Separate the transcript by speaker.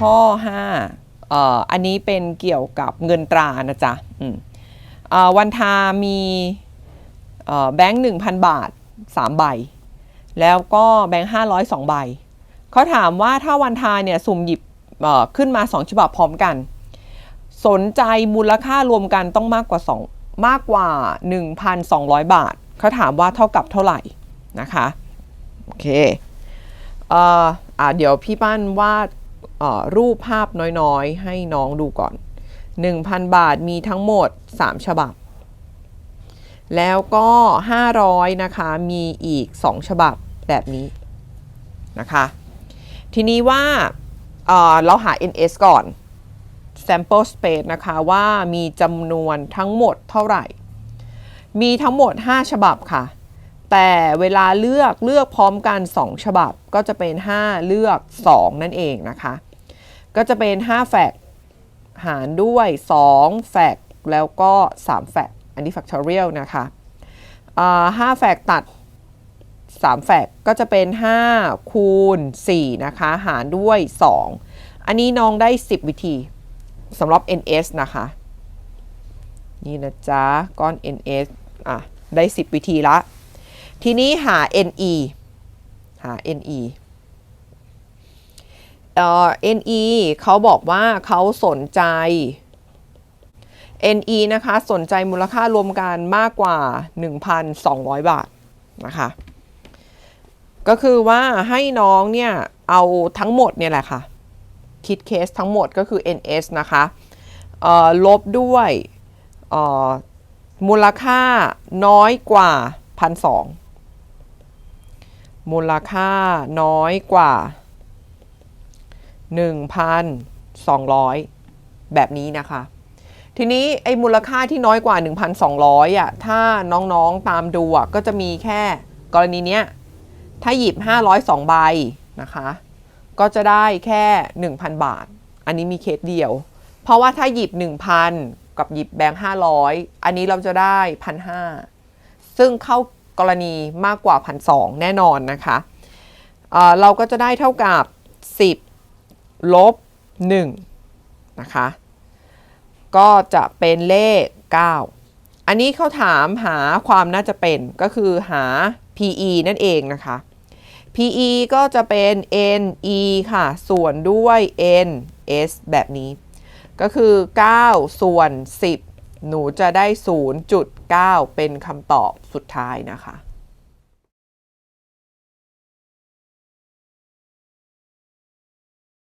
Speaker 1: ข้อ5เอ่ออันนี้เป็นเกี่ยวกับเงินตรานะจ๊ะอืมเอ่อวันทามีเอ่อแบงค์1,000 บาท 3 ใบ แล้วก็แบงค์500 2 ใบ เขาถามว่าถ้าวันทาเนี่ยสุ่มหยิบเอ่อขึ้นมา 2 ฉบับพร้อมกัน สนใจมูลค่ารวมกันต้องมากกว่า 2 มากกว่า 1,200 บาท เขาถามว่าเท่ากับเท่าไหร่นะคะ โอเคเอ่อเดี๋ยวพี่ปั้นวาด รูปภาพน้อยๆ ให้น้องดูก่อน 1,000 บาทมีทั้งหมด 3 ฉบับ แล้วก็ 500 นะคะ มีอีก 2 ฉบับแบบนี้นะคะ ทีนี้ว่าเเราหา NS ก่อน sample space นะคะว่ามีจำนวนทั้งหมดเท่าไหร่ มีทั้งหมด 5 ฉบับค่ะ แต่เวลาเลือกเลือกพร้อมกัน 2 ฉบับก็จะเป็น 5 เลือก 2 นั่นเองนะคะ ก็จะเป็น 5 แฟกหารด้วย 2 แฟกแล้วก็ 3 แฟกอันนี้ factorial นะคะอ่า5แฟกตัด 3 แฟกก็จะเป็น 5 คูณ 4 นะคะ หารด้วย 2 อันนี้น้องได้ 10 วิธีสำหรับ NS นะคะ นี่นะจ๊ะ ก้อน NS อะ ได้ 10 วิธีละ ทีนี้หา NE หา NE เอ่อ NE เขาบอกว่าเขาสนใจ NE นะคะสนใจมูลค่ารวมกันมากกว่า 1,200 บาทนะคะ ก็คือว่าให้น้องเนี่ย เอาทั้งหมดเนี่ยแหละค่ะ คิดเคสทั้งหมดก็คือ NS นะคะลบด้วยมูลค่าน้อยกว่า 1,200 มูลค่าน้อยกว่า 1,200 แบบนี้นะคะ ทีนี้ไอ้มูลค่าที่น้อยกว่า 1,200อะถ้าน้องๆตามดูอะก็จะมีแค่กรณีเนี้ย ถ้าหยิบ 502 ใบนะคะ ก็จะได้แค่ 1,000 บาท อันนี้มีเคสเดียว เพราะว่าถ้าหยิบ 1,000 กับหยิบแบงค์500 อันนี้เราจะได้1,500 ซึ่งเข้ากรณีมากกว่า 1,200 แน่นอนนะคะเเราก็จะได้เท่ากับ 10 ลบ1นะคะ ก็จะเป็นเลข 9 อันนี้เขาถามหาความน่าจะเป็นก็คือหา PE นั่นเองนะคะ PE ก็จะเป็น NE ค่ะ ส่วนด้วย NS แบบนี้ ก็คือ 9 ส่วน 10 หนูจะได้ 0.9 เป็นคำตอบสุดท้ายนะคะ